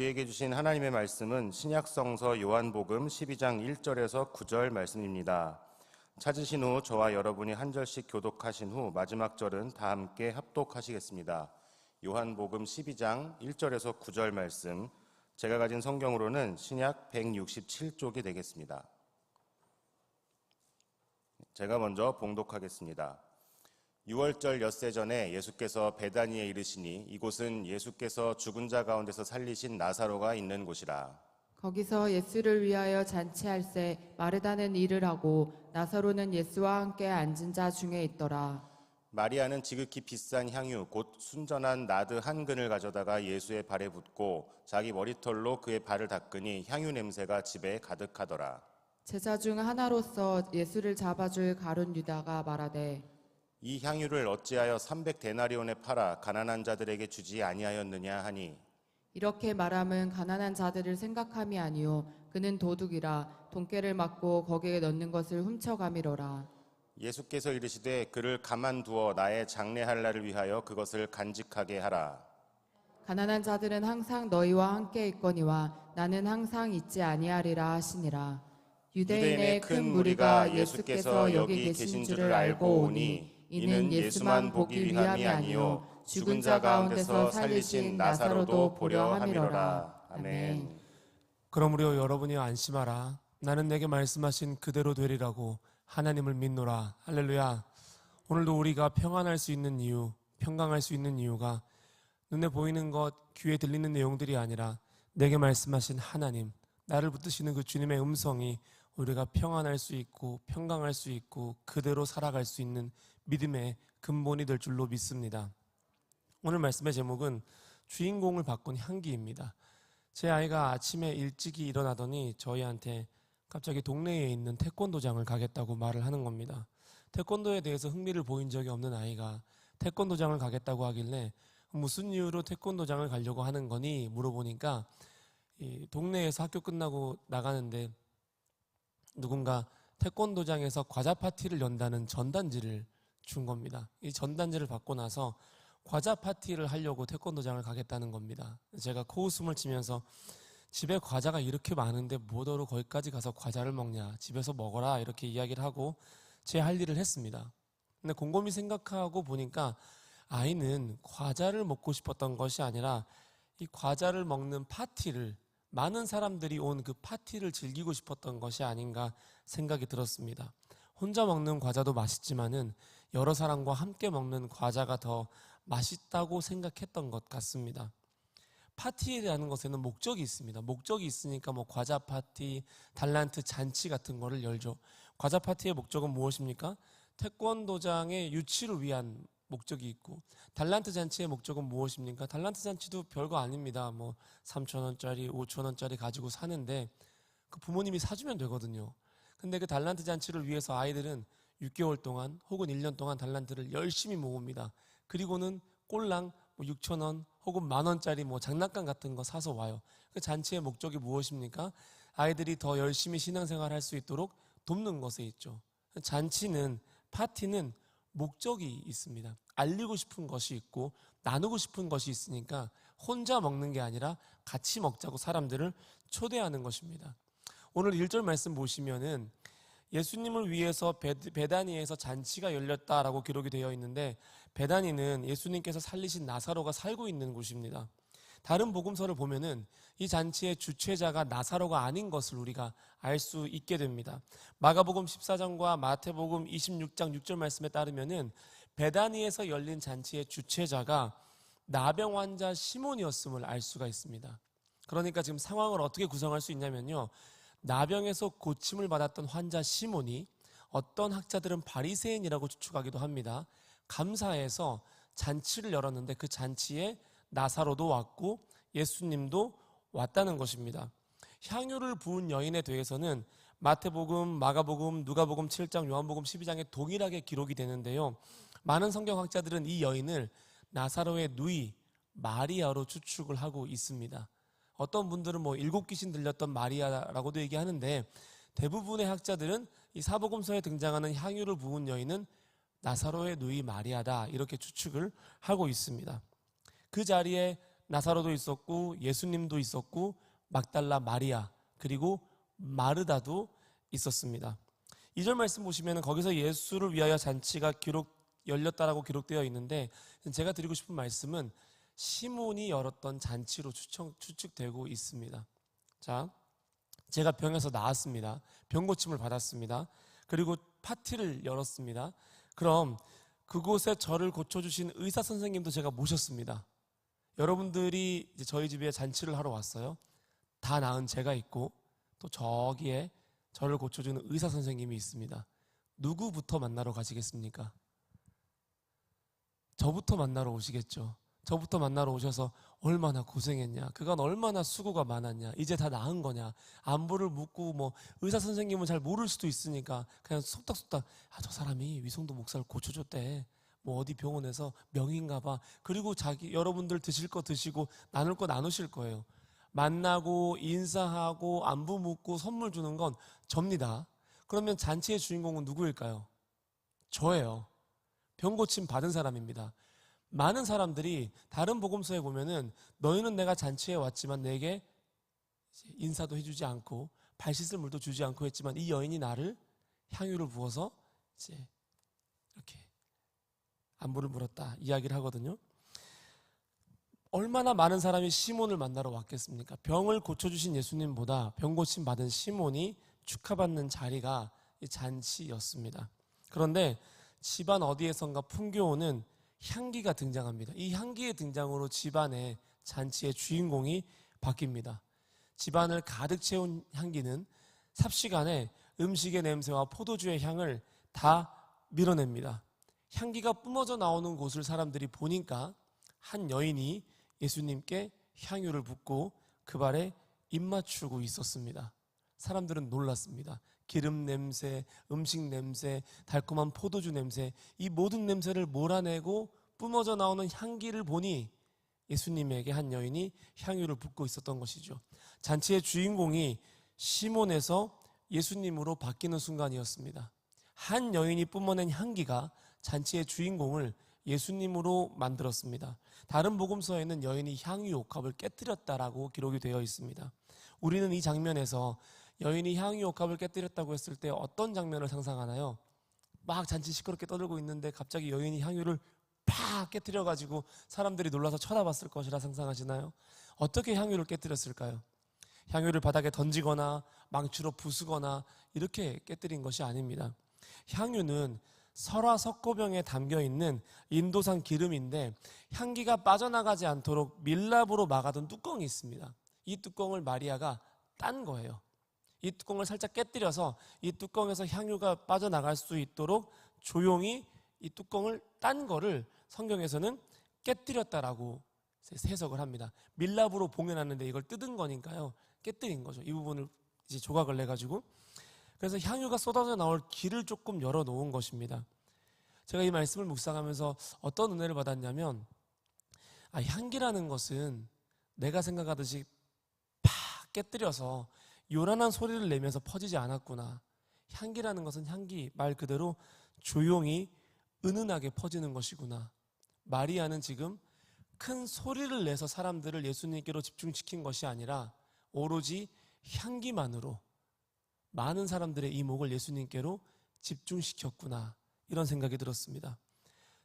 우리에게 주신 하나님의 말씀은 신약성서 요한복음 12장 1절에서 9절 말씀입니다. 찾으신 후 저와 여러분이 한 절씩 교독하신 후 마지막 절은 다 함께 합독하시겠습니다. 요한복음 12장 1절에서 9절 말씀 제가 가진 성경으로는 신약 167쪽이 되겠습니다. 제가 먼저 봉독하겠습니다. 6월절 엿새 전에 예수께서 베다니에 이르시니 이곳은 예수께서 죽은 자 가운데서 살리신 나사로가 있는 곳이라. 거기서 예수를 위하여 잔치할새 마르다는 일을 하고 나사로는 예수와 함께 앉은 자 중에 있더라. 마리아는 지극히 비싼 향유 곧 순전한 나드 한 근을 가져다가 예수의 발에 붓고 자기 머리털로 그의 발을 닦으니 향유 냄새가 집에 가득하더라. 제자 중 하나로서 예수를 잡아줄 가룟 유다가 말하되 이 향유를 어찌하여 300 데나리온에 팔아 가난한 자들에게 주지 아니하였느냐 하니 이렇게 말함은 가난한 자들을 생각함이 아니요 그는 도둑이라 돈깨를 맞고 거기에 넣는 것을 훔쳐가미로라. 예수께서 이르시되 그를 가만두어 나의 장례할 날을 위하여 그것을 간직하게 하라. 가난한 자들은 항상 너희와 함께 있거니와 나는 항상 있지 아니하리라 하시니라. 유대인의 큰 무리가 예수께서 여기 계신 줄을 알고 오니 이는 예수만 보기 위함이 아니요 죽은 자 가운데서 살리신 나사로도 보려 함이로라. 아멘. 그러므로 여러분이 안심하라. 나는 내게 말씀하신 그대로 되리라고 하나님을 믿노라. 할렐루야. 오늘도 우리가 평안할 수 있는 이유, 평강할 수 있는 이유가 눈에 보이는 것, 귀에 들리는 내용들이 아니라 내게 말씀하신 하나님, 나를 붙드시는 그 주님의 음성이 우리가 평안할 수 있고 평강할 수 있고 그대로 살아갈 수 있는 믿음의 근본이 될 줄로 믿습니다. 오늘 말씀의 제목은 주인공을 바꾼 향기입니다. 제 아이가 아침에 일찍이 일어나더니 저희한테 갑자기 동네에 있는 태권도장을 가겠다고 말을 하는 겁니다. 태권도에 대해서 흥미를 보인 적이 없는 아이가 태권도장을 가겠다고 하길래 무슨 이유로 태권도장을 가려고 하는 거니 물어보니까 이 동네에서 학교 끝나고 나가는데 누군가 태권도장에서 과자 파티를 연다는 전단지를 준 겁니다. 이 전단지를 받고 나서 과자 파티를 하려고 태권도장을 가겠다는 겁니다. 제가 코웃음을 치면서 집에 과자가 이렇게 많은데 뭐더러 거기까지 가서 과자를 먹냐 집에서 먹어라 이렇게 이야기를 하고 제 할 일을 했습니다. 근데 곰곰이 생각하고 보니까 아이는 과자를 먹고 싶었던 것이 아니라 이 과자를 먹는 파티를 많은 사람들이 온 그 파티를 즐기고 싶었던 것이 아닌가 생각이 들었습니다. 혼자 먹는 과자도 맛있지만은 여러 사람과 함께 먹는 과자가 더 맛있다고 생각했던 것 같습니다. 파티라는 것에는 목적이 있습니다. 목적이 있으니까 뭐 과자 파티, 달란트 잔치 같은 거를 열죠. 과자 파티의 목적은 무엇입니까? 태권도장의 유치를 위한 목적이 있고 달란트 잔치의 목적은 무엇입니까? 달란트 잔치도 별거 아닙니다. 뭐 3천 원짜리, 5천 원짜리 가지고 사는데 그 부모님이 사주면 되거든요. 근데 그 달란트 잔치를 위해서 아이들은 6개월 동안 혹은 1년 동안 달란트를 열심히 모읍니다. 그리고는 꼴랑 뭐 6천 원 혹은 만 원짜리 뭐 장난감 같은 거 사서 와요. 그 잔치의 목적이 무엇입니까? 아이들이 더 열심히 신앙생활 할 수 있도록 돕는 것에 있죠. 잔치는 파티는 목적이 있습니다. 알리고 싶은 것이 있고 나누고 싶은 것이 있으니까 혼자 먹는 게 아니라 같이 먹자고 사람들을 초대하는 것입니다. 오늘 1절 말씀 보시면은 예수님을 위해서 베다니에서 잔치가 열렸다라고 기록이 되어 있는데 베다니는 예수님께서 살리신 나사로가 살고 있는 곳입니다. 다른 복음서를 보면은 이 잔치의 주최자가 나사로가 아닌 것을 우리가 알 수 있게 됩니다. 마가복음 14장과 마태복음 26장 6절 말씀에 따르면은 베다니에서 열린 잔치의 주최자가 나병 환자 시몬이었음을 알 수가 있습니다. 그러니까 지금 상황을 어떻게 구성할 수 있냐면요. 나병에서 고침을 받았던 환자 시몬이 어떤 학자들은 바리새인이라고 추측하기도 합니다. 감사해서 잔치를 열었는데 그 잔치에 나사로도 왔고 예수님도 왔다는 것입니다. 향유를 부은 여인에 대해서는 마태복음, 마가복음, 누가복음 7장, 요한복음 12장에 동일하게 기록이 되는데요. 많은 성경학자들은 이 여인을 나사로의 누이 마리아로 추측을 하고 있습니다. 어떤 분들은 뭐 일곱 귀신 들렸던 마리아라고도 얘기하는데 대부분의 학자들은 이 사복음서에 등장하는 향유를 부은 여인은 나사로의 누이 마리아다 이렇게 추측을 하고 있습니다. 그 자리에 나사로도 있었고 예수님도 있었고 막달라 마리아 그리고 마르다도 있었습니다. 2절 말씀 보시면 거기서 예수를 위하여 잔치가 기록 열렸다라고 기록되어 있는데 제가 드리고 싶은 말씀은 시몬이 열었던 잔치로 추측, 추측 되고 있습니다. 자, 제가 병에서 나왔습니다. 병 고침을 받았습니다. 그리고 파티를 열었습니다. 그럼 그곳에 저를 고쳐주신 의사 선생님도 제가 모셨습니다. 여러분들이 저희 집에 잔치를 하러 왔어요. 다 나은 제가 있고 또 저기에 저를 고쳐주는 의사 선생님이 있습니다. 누구부터 만나러 가시겠습니까? 저부터 만나러 오시겠죠. 저부터 만나러 오셔서 얼마나 고생했냐. 그간 얼마나 수고가 많았냐. 이제 다 나은 거냐. 안부를 묻고 뭐 의사 선생님은 잘 모를 수도 있으니까 그냥 속닥속닥 아, 저 사람이 위성도 목사를 고쳐줬대. 뭐 어디 병원에서 명인가 봐. 그리고 자기 여러분들 드실 거 드시고 나눌 거 나누실 거예요. 만나고 인사하고 안부 묻고 선물 주는 건 접니다. 그러면 잔치의 주인공은 누구일까요? 저예요. 병 고침 받은 사람입니다. 많은 사람들이 다른 복음서에 보면은 너희는 내가 잔치에 왔지만 내게 인사도 해주지 않고 발 씻을 물도 주지 않고 했지만 이 여인이 나를 향유를 부어서 이제 이렇게 안부를 물었다 이야기를 하거든요. 얼마나 많은 사람이 시몬을 만나러 왔겠습니까? 병을 고쳐주신 예수님보다 병 고침 받은 시몬이 축하받는 자리가 이 잔치였습니다. 그런데 집안 어디에선가 풍겨오는 향기가 등장합니다. 이 향기의 등장으로 집안의 잔치의 주인공이 바뀝니다. 집안을 가득 채운 향기는 삽시간에 음식의 냄새와 포도주의 향을 다 밀어냅니다. 향기가 뿜어져 나오는 곳을 사람들이 보니까 한 여인이 예수님께 향유를 붓고 그 발에 입 맞추고 있었습니다. 사람들은 놀랐습니다. 기름 냄새, 음식 냄새, 달콤한 포도주 냄새, 이 모든 냄새를 몰아내고 뿜어져 나오는 향기를 보니 예수님에게 한 여인이 향유를 붓고 있었던 것이죠. 잔치의 주인공이 시몬에서 예수님으로 바뀌는 순간이었습니다. 한 여인이 뿜어낸 향기가 잔치의 주인공을 예수님으로 만들었습니다. 다른 복음서에는 여인이 향유 옥합을 깨뜨렸다라고 기록이 되어 있습니다. 우리는 이 장면에서 여인이 향유 옥합을 깨뜨렸다고 했을 때 어떤 장면을 상상하나요? 막 잔치 시끄럽게 떠들고 있는데 갑자기 여인이 향유를 팍 깨뜨려 가지고 사람들이 놀라서 쳐다봤을 것이라 상상하시나요? 어떻게 향유를 깨뜨렸을까요? 향유를 바닥에 던지거나 망치로 부수거나 이렇게 깨뜨린 것이 아닙니다. 향유는 설화 석고병에 담겨 있는 인도산 기름인데 향기가 빠져나가지 않도록 밀랍으로 막아둔 뚜껑이 있습니다. 이 뚜껑을 마리아가 딴 거예요. 이 뚜껑을 살짝 깨뜨려서 이 뚜껑에서 향유가 빠져나갈 수 있도록 조용히 이 뚜껑을 딴 거를 성경에서는 깨뜨렸다라고 해석을 합니다. 밀랍으로 봉해놨는데 이걸 뜯은 거니까요. 깨뜨린 거죠. 이 부분을 이제 조각을 내가지고. 그래서 향유가 쏟아져 나올 길을 조금 열어 놓은 것입니다. 제가 이 말씀을 묵상하면서 어떤 은혜를 받았냐면, 아, 향기라는 것은 내가 생각하듯이 팍 깨뜨려서 요란한 소리를 내면서 퍼지지 않았구나. 향기라는 것은 향기, 말 그대로 조용히 은은하게 퍼지는 것이구나. 마리아는 지금 큰 소리를 내서 사람들을 예수님께로 집중시킨 것이 아니라 오로지 향기만으로 많은 사람들의 이목을 예수님께로 집중시켰구나. 이런 생각이 들었습니다.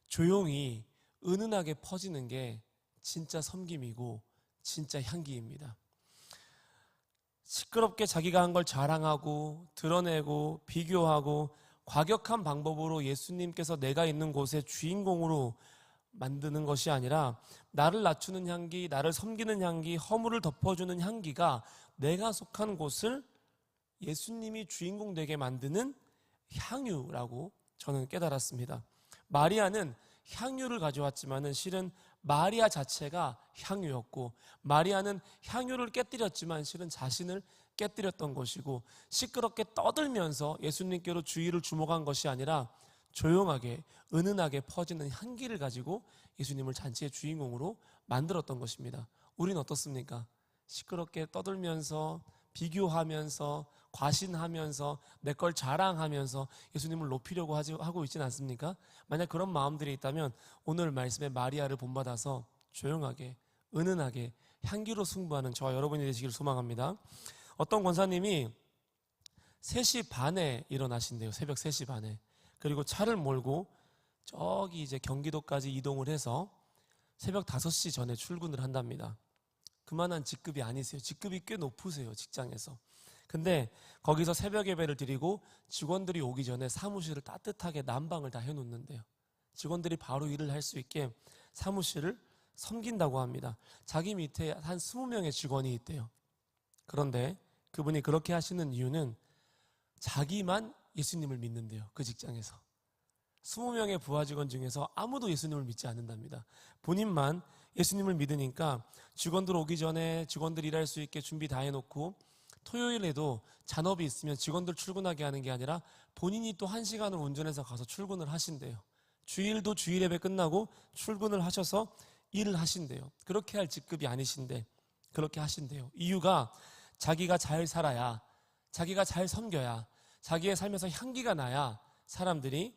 조용히 은은하게 퍼지는 게 진짜 섬김이고 진짜 향기입니다. 시끄럽게 자기가 한 걸 자랑하고 드러내고 비교하고 과격한 방법으로 예수님께서 내가 있는 곳의 주인공으로 만드는 것이 아니라 나를 낮추는 향기, 나를 섬기는 향기, 허물을 덮어주는 향기가 내가 속한 곳을 예수님이 주인공 되게 만드는 향유라고 저는 깨달았습니다. 마리아는 향유를 가져왔지만은 실은 마리아 자체가 향유였고 마리아는 향유를 깨뜨렸지만 실은 자신을 깨뜨렸던 것이고 시끄럽게 떠들면서 예수님께로 주의를 주목한 것이 아니라 조용하게 은은하게 퍼지는 향기를 가지고 예수님을 잔치의 주인공으로 만들었던 것입니다. 우린 어떻습니까? 시끄럽게 떠들면서 비교하면서 과신하면서 내 걸 자랑하면서 예수님을 높이려고 하지, 하고 있지는 않습니까? 만약 그런 마음들이 있다면 오늘 말씀에 마리아를 본받아서 조용하게 은은하게 향기로 승부하는 저와 여러분이 되시길 소망합니다. 어떤 권사님이 3시 반에 일어나신대요. 새벽 3시 반에. 그리고 차를 몰고 저기 이제 경기도까지 이동을 해서 새벽 5시 전에 출근을 한답니다. 그만한 직급이 아니세요. 직급이 꽤 높으세요. 직장에서. 근데 거기서 새벽 예배를 드리고 직원들이 오기 전에 사무실을 따뜻하게 난방을 다 해놓는데요. 직원들이 바로 일을 할 수 있게 사무실을 섬긴다고 합니다. 자기 밑에 한 20명의 직원이 있대요. 그런데 그분이 그렇게 하시는 이유는 자기만 예수님을 믿는데요. 그 직장에서. 20명의 부하 직원 중에서 아무도 예수님을 믿지 않는답니다. 본인만 예수님을 믿으니까 직원들 오기 전에 직원들 일할 수 있게 준비 다 해놓고 토요일에도 잔업이 있으면 직원들 출근하게 하는 게 아니라 본인이 또 한 시간을 운전해서 가서 출근을 하신대요. 주일도 주일 예배 끝나고 출근을 하셔서 일을 하신대요. 그렇게 할 직급이 아니신데 그렇게 하신대요. 이유가 자기가 잘 살아야 자기가 잘 섬겨야 자기의 삶에서 향기가 나야 사람들이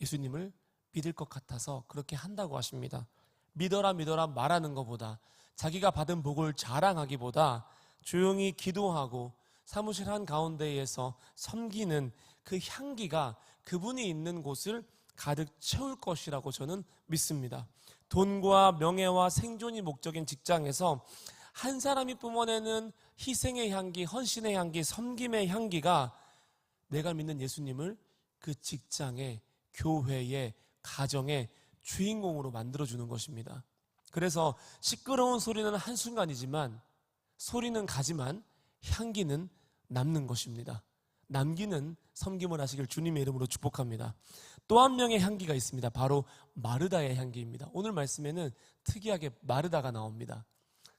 예수님을 믿을 것 같아서 그렇게 한다고 하십니다. 믿어라 믿어라 말하는 것보다 자기가 받은 복을 자랑하기보다 조용히 기도하고 사무실 한 가운데에서 섬기는 그 향기가 그분이 있는 곳을 가득 채울 것이라고 저는 믿습니다. 돈과 명예와 생존이 목적인 직장에서 한 사람이 뿜어내는 희생의 향기, 헌신의 향기, 섬김의 향기가 내가 믿는 예수님을 그 직장에 교회의 가정의 주인공으로 만들어주는 것입니다. 그래서 시끄러운 소리는 한순간이지만 소리는 가지만 향기는 남는 것입니다. 남기는 섬김을 하시길 주님의 이름으로 축복합니다. 또 한 명의 향기가 있습니다. 바로 마르다의 향기입니다. 오늘 말씀에는 특이하게 마르다가 나옵니다.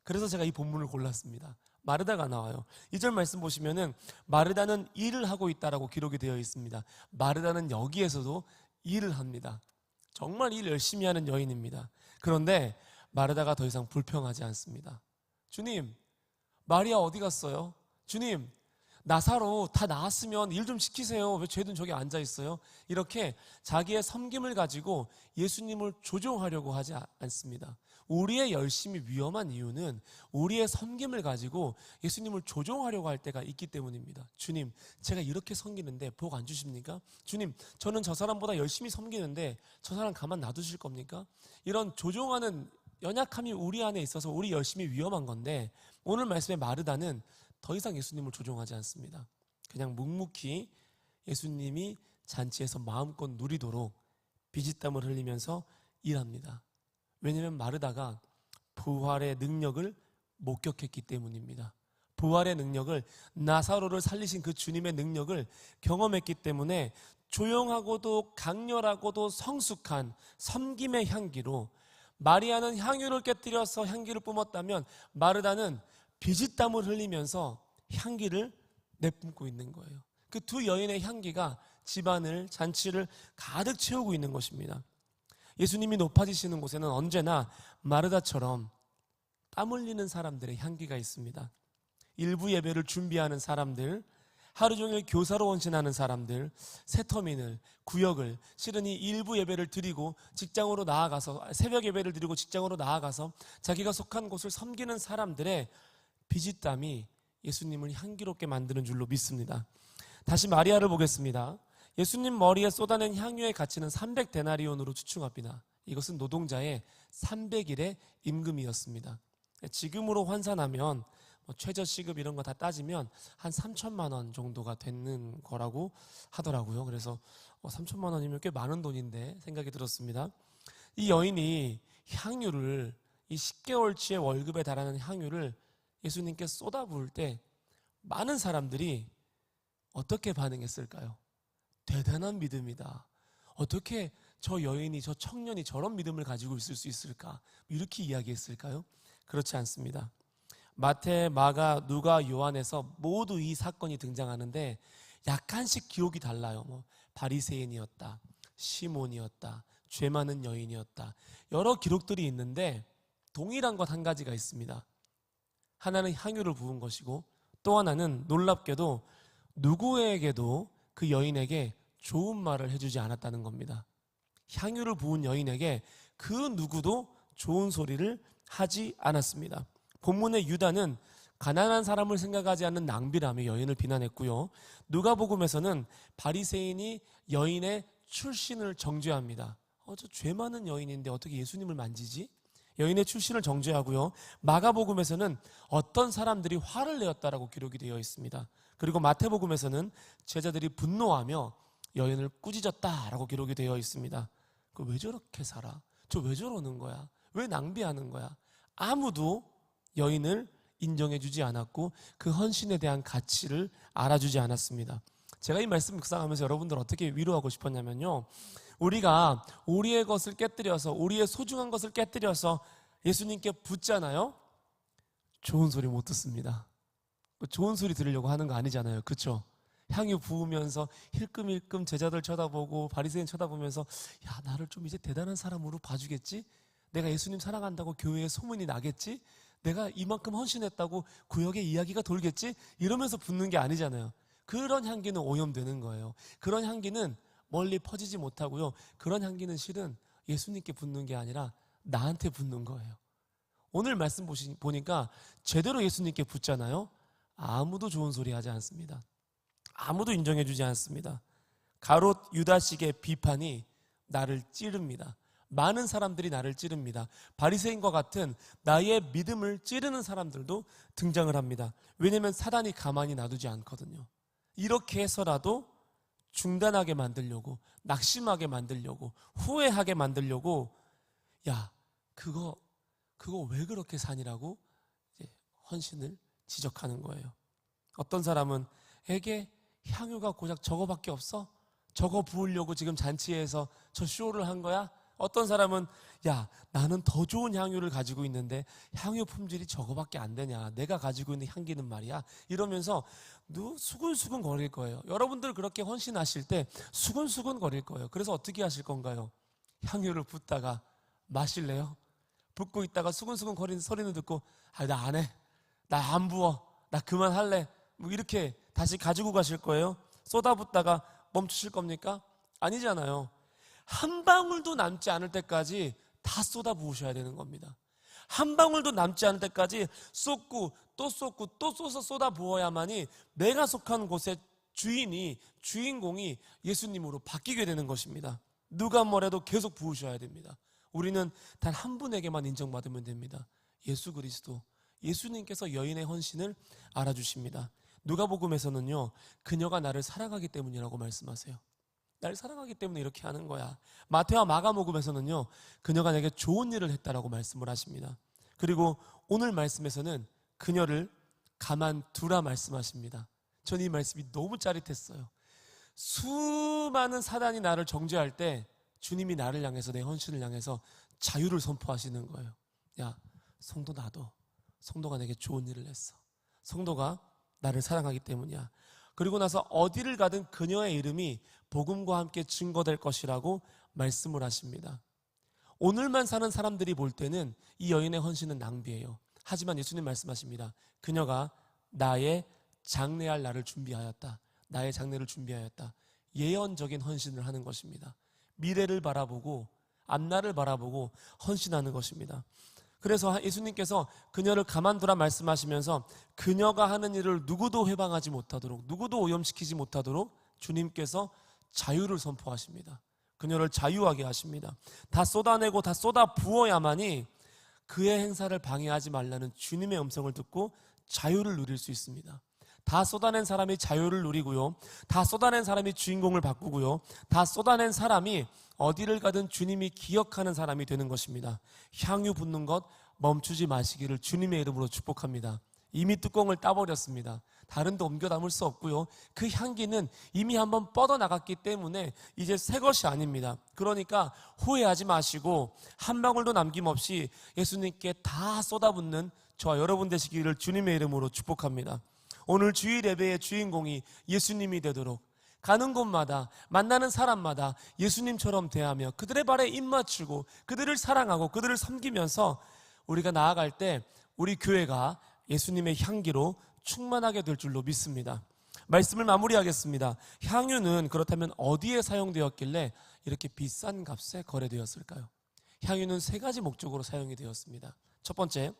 그래서 제가 이 본문을 골랐습니다. 마르다가 나와요. 이 절 말씀 보시면은 마르다는 일을 하고 있다라고 기록이 되어 있습니다. 마르다는 여기에서도 일을 합니다. 정말 일 열심히 하는 여인입니다. 그런데 마르다가 더 이상 불평하지 않습니다. 주님, 마리아 어디 갔어요? 주님, 나사로 다 나았으면 일 좀 시키세요. 왜 쟤는 저기 앉아 있어요? 이렇게 자기의 섬김을 가지고 예수님을 조종하려고 하지 않습니다. 우리의 열심이 위험한 이유는 우리의 섬김을 가지고 예수님을 조종하려고 할 때가 있기 때문입니다. 주님, 제가 이렇게 섬기는데 복 안 주십니까? 주님, 저는 저 사람보다 열심히 섬기는데 저 사람 가만 놔두실 겁니까? 이런 조종하는 연약함이 우리 안에 있어서 우리 열심이 위험한 건데 오늘 말씀의 마르다는 더 이상 예수님을 조종하지 않습니다. 그냥 묵묵히 예수님이 잔치에서 마음껏 누리도록 비지땀을 흘리면서 일합니다. 왜냐하면 마르다가 부활의 능력을 목격했기 때문입니다. 부활의 능력을 나사로를 살리신 그 주님의 능력을 경험했기 때문에 조용하고도 강렬하고도 성숙한 섬김의 향기로 마리아는 향유를 깨뜨려서 향기를 뿜었다면 마르다는 비지땀을 흘리면서 향기를 내뿜고 있는 거예요. 그 두 여인의 향기가 집안을 잔치를 가득 채우고 있는 것입니다. 예수님이 높아지시는 곳에는 언제나 마르다처럼 땀 흘리는 사람들의 향기가 있습니다. 일부 예배를 준비하는 사람들, 하루 종일 교사로 원신하는 사람들, 새터민을, 구역을, 실은 이 일부 예배를 드리고 직장으로 나아가서, 새벽 예배를 드리고 직장으로 나아가서 자기가 속한 곳을 섬기는 사람들의 비지땀이 예수님을 향기롭게 만드는 줄로 믿습니다. 다시 마리아를 보겠습니다. 예수님 머리에 쏟아낸 향유의 가치는 300데나리온으로 추측합니다. 이것은 노동자의 300일의 임금이었습니다. 지금으로 환산하면 뭐 최저 시급 이런 거 다 따지면 한 3천만 원 정도가 되는 거라고 하더라고요. 그래서 어, 3천만 원이면 꽤 많은 돈인데 생각이 들었습니다. 이 여인이 향유를 이 10개월치의 월급에 달하는 향유를 예수님께 쏟아부을 때 많은 사람들이 어떻게 반응했을까요? 대단한 믿음이다. 어떻게 저 여인이, 저 청년이 저런 믿음을 가지고 있을 수 있을까? 이렇게 이야기했을까요? 그렇지 않습니다. 마태, 마가, 누가, 요한에서 모두 이 사건이 등장하는데 약간씩 기록이 달라요. 뭐 바리새인이었다, 시몬이었다, 죄 많은 여인이었다. 여러 기록들이 있는데 동일한 것 한 가지가 있습니다. 하나는 향유를 부은 것이고 또 하나는 놀랍게도 누구에게도 그 여인에게 좋은 말을 해주지 않았다는 겁니다. 향유를 부은 여인에게 그 누구도 좋은 소리를 하지 않았습니다. 본문의 유다는 가난한 사람을 생각하지 않는 낭비라며 여인을 비난했고요. 누가복음에서는 바리새인이 여인의 출신을 정죄합니다. 어, 저 죄 많은 여인인데 어떻게 예수님을 만지지? 여인의 출신을 정죄하고요. 마가복음에서는 어떤 사람들이 화를 내었다라고 기록이 되어 있습니다. 그리고 마태복음에서는 제자들이 분노하며 여인을 꾸짖었다라고 기록이 되어 있습니다. 그 왜 저렇게 살아? 저 왜 저러는 거야? 왜 낭비하는 거야? 아무도 여인을 인정해주지 않았고 그 헌신에 대한 가치를 알아주지 않았습니다. 제가 이 말씀 묵상하면서 여러분들 어떻게 위로하고 싶었냐면요. 우리가 우리의 것을 깨뜨려서 우리의 소중한 것을 깨뜨려서 예수님께 붙잖아요. 좋은 소리 못 듣습니다. 그 좋은 소리 들으려고 하는 거 아니잖아요. 그렇죠? 향유 부으면서 힐끔힐끔 제자들 쳐다보고 바리새인 쳐다보면서 야 나를 좀 이제 대단한 사람으로 봐주겠지? 내가 예수님 사랑한다고 교회에 소문이 나겠지? 내가 이만큼 헌신했다고 구역에 이야기가 돌겠지? 이러면서 붙는 게 아니잖아요. 그런 향기는 오염되는 거예요. 그런 향기는 멀리 퍼지지 못하고요. 그런 향기는 실은 예수님께 붙는 게 아니라 나한테 붙는 거예요. 오늘 말씀 보시, 보니까 제대로 예수님께 붙잖아요. 아무도 좋은 소리 하지 않습니다. 아무도 인정해 주지 않습니다. 가롯 유다식의 비판이 나를 찌릅니다. 많은 사람들이 나를 찌릅니다. 바리새인과 같은 나의 믿음을 찌르는 사람들도 등장을 합니다. 왜냐하면 사단이 가만히 놔두지 않거든요. 이렇게 해서라도 중단하게 만들려고, 낙심하게 만들려고, 후회하게 만들려고, 야, 그거, 그거 왜 그렇게 산이라고 헌신을 지적하는 거예요. 어떤 사람은 에게 향유가 고작 저거밖에 없어? 저거 부으려고 지금 잔치에서 저 쇼를 한 거야? 어떤 사람은 야 나는 더 좋은 향유를 가지고 있는데 향유 품질이 저거밖에 안 되냐? 내가 가지고 있는 향기는 말이야. 이러면서 누 수근수근 거릴 거예요. 여러분들 그렇게 헌신하실 때 수근수근 거릴 거예요. 그래서 어떻게 하실 건가요? 향유를 붓다가 마실래요? 붓고 있다가 수근수근 거리는 소리는 듣고 아 나 안 해. 나 안 부어. 나 그만할래. 뭐 이렇게 다시 가지고 가실 거예요? 쏟아붓다가 멈추실 겁니까? 아니잖아요 한 방울도 남지 않을 때까지 다 쏟아 부으셔야 되는 겁니다. 한 방울도 남지 않을 때까지 쏟고 또 쏟고 또 쏟아 쏟아 부어야만이 내가 속한 곳의 주인이 주인공이 예수님으로 바뀌게 되는 것입니다. 누가 뭐래도 계속 부으셔야 됩니다. 우리는 단 한 분에게만 인정받으면 됩니다. 예수 그리스도. 예수님께서 여인의 헌신을 알아주십니다. 누가복음에서는요. 그녀가 나를 사랑하기 때문이라고 말씀하세요. 날 사랑하기 때문에 이렇게 하는 거야. 마태와 마가복음에서는요. 그녀가 내게 좋은 일을 했다라고 말씀을 하십니다. 그리고 오늘 말씀에서는 그녀를 가만두라 말씀하십니다. 전 이 말씀이 너무 짜릿했어요. 수많은 사단이 나를 정죄할 때 주님이 나를 향해서 내 헌신을 향해서 자유를 선포하시는 거예요. 야, 성도 나도 성도가 내게 좋은 일을 했어. 성도가 나를 사랑하기 때문이야. 그리고 나서 어디를 가든 그녀의 이름이 복음과 함께 증거될 것이라고 말씀을 하십니다. 오늘만 사는 사람들이 볼 때는 이 여인의 헌신은 낭비예요. 하지만 예수님 말씀하십니다. 그녀가 나의 장례할 날을 준비하였다. 나의 장례를 준비하였다. 예언적인 헌신을 하는 것입니다. 미래를 바라보고 앞날을 바라보고 헌신하는 것입니다. 그래서 예수님께서 그녀를 가만두라 말씀하시면서 그녀가 하는 일을 누구도 해방하지 못하도록 누구도 오염시키지 못하도록 주님께서 자유를 선포하십니다. 그녀를 자유하게 하십니다. 다 쏟아내고 다 쏟아 부어야만이 그의 행사를 방해하지 말라는 주님의 음성을 듣고 자유를 누릴 수 있습니다. 다 쏟아낸 사람이 자유를 누리고요. 다 쏟아낸 사람이 주인공을 바꾸고요. 다 쏟아낸 사람이 어디를 가든 주님이 기억하는 사람이 되는 것입니다. 향유 붓는 것 멈추지 마시기를 주님의 이름으로 축복합니다. 이미 뚜껑을 따버렸습니다. 다른 데 옮겨 담을 수 없고요. 그 향기는 이미 한번 뻗어 나갔기 때문에 이제 새 것이 아닙니다. 그러니까 후회하지 마시고 한 방울도 남김없이 예수님께 다 쏟아붓는 저와 여러분 되시기를 주님의 이름으로 축복합니다. 오늘 주일 예배의 주인공이 예수님이 되도록 가는 곳마다 만나는 사람마다 예수님처럼 대하며 그들의 발에 입 맞추고 그들을 사랑하고 그들을 섬기면서 우리가 나아갈 때 우리 교회가 예수님의 향기로 충만하게 될 줄로 믿습니다. 말씀을 마무리하겠습니다. 향유는 그렇다면 어디에 사용되었길래 이렇게 비싼 값에 거래되었을까요? 향유는 세 가지 목적으로 사용이 되었습니다. 첫 번째,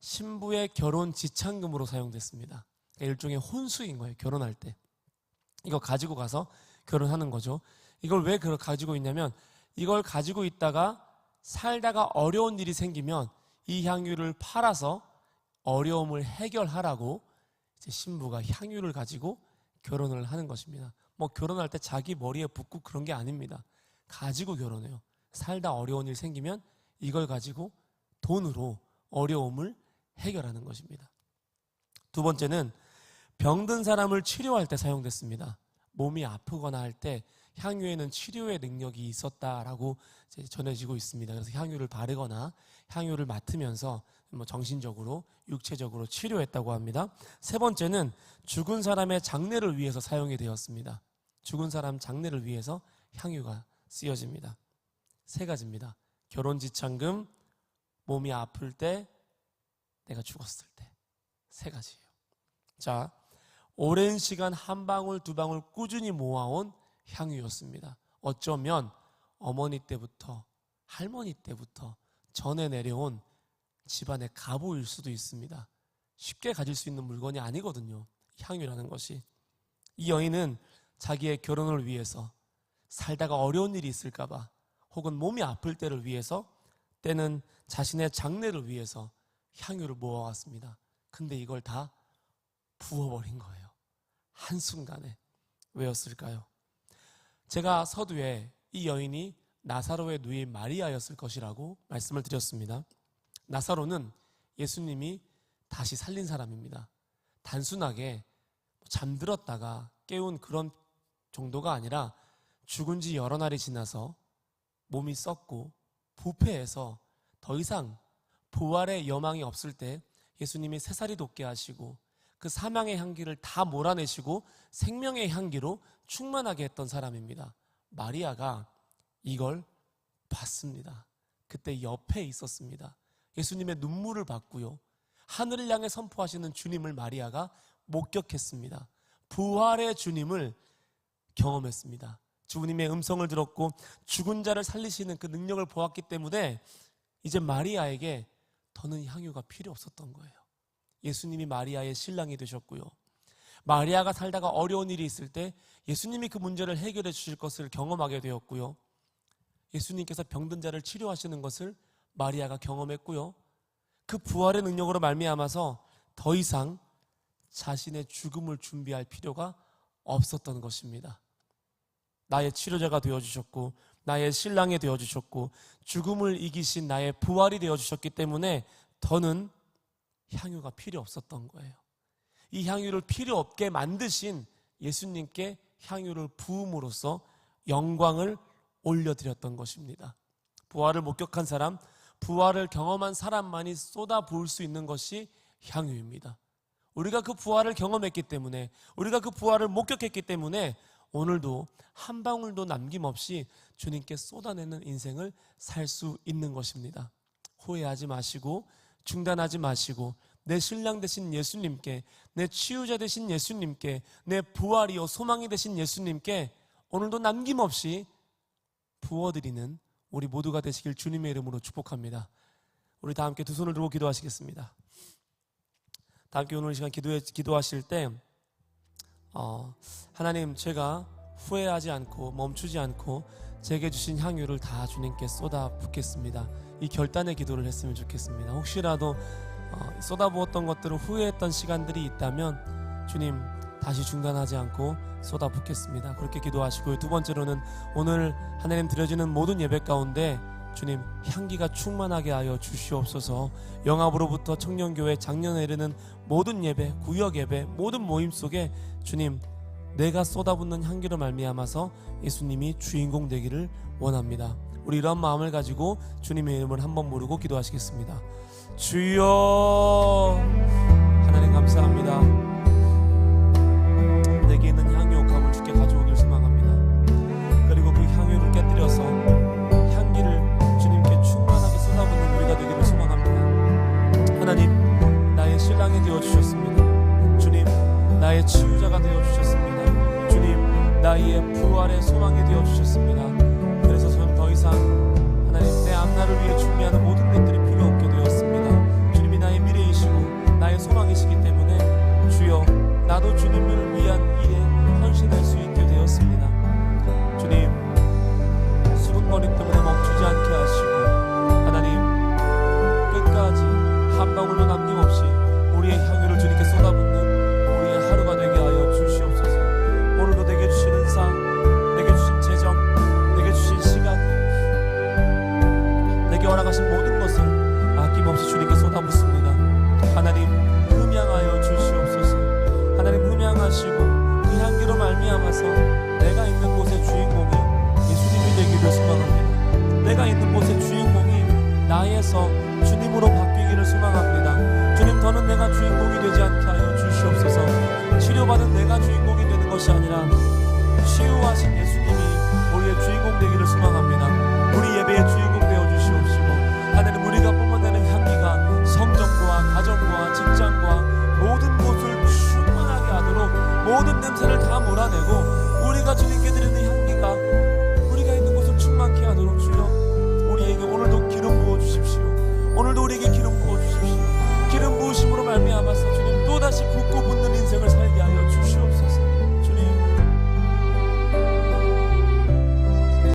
신부의 결혼 지참금으로 사용됐습니다. 그러니까 일종의 혼수인 거예요. 결혼할 때. 이거 가지고 가서 결혼하는 거죠. 이걸 왜 그걸 가지고 있냐면 이걸 가지고 있다가 살다가 어려운 일이 생기면 이 향유를 팔아서 어려움을 해결하라고 이제 신부가 향유를 가지고 결혼을 하는 것입니다. 뭐 결혼할 때 자기 머리에 붓고 그런 게 아닙니다. 가지고 결혼해요. 살다 어려운 일 생기면 이걸 가지고 돈으로 어려움을 해결하는 것입니다. 두 번째는 병든 사람을 치료할 때 사용됐습니다. 몸이 아프거나 할 때 향유에는 치료의 능력이 있었다라고 전해지고 있습니다. 그래서 향유를 바르거나 향유를 맡으면서 뭐 정신적으로 육체적으로 치료했다고 합니다. 세 번째는 죽은 사람의 장례를 위해서 사용이 되었습니다. 죽은 사람 장례를 위해서 향유가 쓰여집니다. 세 가지입니다. 결혼 지참금, 몸이 아플 때, 내가 죽었을 때. 세 가지예요. 자, 오랜 시간 한 방울 두 방울 꾸준히 모아온 향유였습니다. 어쩌면 어머니 때부터 할머니 때부터 전해 내려온 집안의 가보일 수도 있습니다. 쉽게 가질 수 있는 물건이 아니거든요. 향유라는 것이. 이 여인은 자기의 결혼을 위해서 살다가 어려운 일이 있을까봐 혹은 몸이 아플 때를 위해서 때는 자신의 장례를 위해서 향유를 모아왔습니다. 근데 이걸 다 부어버린 거예요. 한순간에. 왜였을까요? 제가 서두에 이 여인이 나사로의 누이 마리아였을 것이라고 말씀을 드렸습니다. 나사로는 예수님이 다시 살린 사람입니다. 단순하게 잠들었다가 깨운 그런 정도가 아니라 죽은 지 여러 날이 지나서 몸이 썩고 부패해서 더 이상 부활의 여망이 없을 때 예수님이 새살이 돋게 하시고 그 사망의 향기를 다 몰아내시고 생명의 향기로 충만하게 했던 사람입니다. 마리아가 이걸 봤습니다. 그때 옆에 있었습니다. 예수님의 눈물을 봤고요. 하늘을 향해 선포하시는 주님을 마리아가 목격했습니다. 부활의 주님을 경험했습니다. 주님의 음성을 들었고 죽은 자를 살리시는 그 능력을 보았기 때문에 이제 마리아에게 더는 향유가 필요 없었던 거예요. 예수님이 마리아의 신랑이 되셨고요. 마리아가 살다가 어려운 일이 있을 때 예수님이 그 문제를 해결해 주실 것을 경험하게 되었고요. 예수님께서 병든 자를 치료하시는 것을 마리아가 경험했고요. 그 부활의 능력으로 말미암아서 더 이상 자신의 죽음을 준비할 필요가 없었던 것입니다. 나의 치료자가 되어 주셨고 나의 신랑이 되어 주셨고 죽음을 이기신 나의 부활이 되어 주셨기 때문에 더는 향유가 필요 없었던 거예요. 이 향유를 필요 없게 만드신 예수님께 향유를 부음으로써 영광을 올려드렸던 것입니다. 부활을 목격한 사람, 부활을 경험한 사람만이 쏟아 부을 수 있는 것이 향유입니다. 우리가 그 부활을 경험했기 때문에, 우리가 그 부활을 목격했기 때문에 오늘도 한 방울도 남김없이 주님께 쏟아내는 인생을 살 수 있는 것입니다. 후회하지 마시고 중단하지 마시고 내 신랑 되신 예수님께 내 치유자 되신 예수님께 내 부활이요 소망이 되신 예수님께 오늘도 남김없이 부어드리는 우리 모두가 되시길 주님의 이름으로 축복합니다. 우리 다 함께 두 손을 들고 기도하시겠습니다. 다 함께 오늘 이 시간 기도해, 기도하실 때 어, 하나님 제가 후회하지 않고 멈추지 않고 제게 주신 향유를 다 주님께 쏟아 붓겠습니다. 이 결단의 기도를 했으면 좋겠습니다. 혹시라도 어, 쏟아부었던 것들을 후회했던 시간들이 있다면 주님 다시 중단하지 않고 쏟아 붓겠습니다. 그렇게 기도하시고요. 두 번째로는 오늘 하나님 드려지는 모든 예배 가운데 주님 향기가 충만하게 하여 주시옵소서. 영압으로부터 청년교회 작년에 이르는 모든 예배, 구역 예배, 모든 모임 속에 주님 내가 쏟아붓는 향기로 말미암아서 예수님이 주인공 되기를 원합니다. 우리 이런 마음을 가지고 주님의 이름을 한번 부르고 기도하시겠습니다. 주여 하나님 감사합니다. 내게 있는 향유 옥합을 주께 가져오길 소망합니다. 그리고 그 향유를 깨뜨려서 향기를 주님께 충만하게 쏟아붓는 우리가 되기를 소망합니다. 하나님 나의 신랑이 되어 주셨습니다. 주님 나의 치유자가 되어 주셨습니다. 주님 나의 부활의 소망이 되어 주셨습니다. 그래서 저는 더 이상 하나님 내 앞날을 위해 준비하는 모든 나도 주님을 위한 일에 헌신할 수 있게 되었습니다. 주님, 수군거림 때문에 멈추지 않게 하시고 하나님 끝까지 한 방울만 따라서 내가 있는 곳의 주인공이 예수님이 되기를 소망합니다. 내가 있는 곳의 주인공이 나에서 주님으로 바뀌기를 소망합니다. 주님 더는 내가 주인공이 되지 않게 하여 주시옵소서. 치료받은 내가 주인공이 되는 것이 아니라 치유하신 예수님이 우리의 주인공 되기를 소망합니다. 우리 예배의 주인공 되어 주시옵시고 하나님 우리가 뿜어내는 향기가 성전과 가정과 직장과 모든 곳을 충만하게 하도록 모든 냄새를 다 몰아내고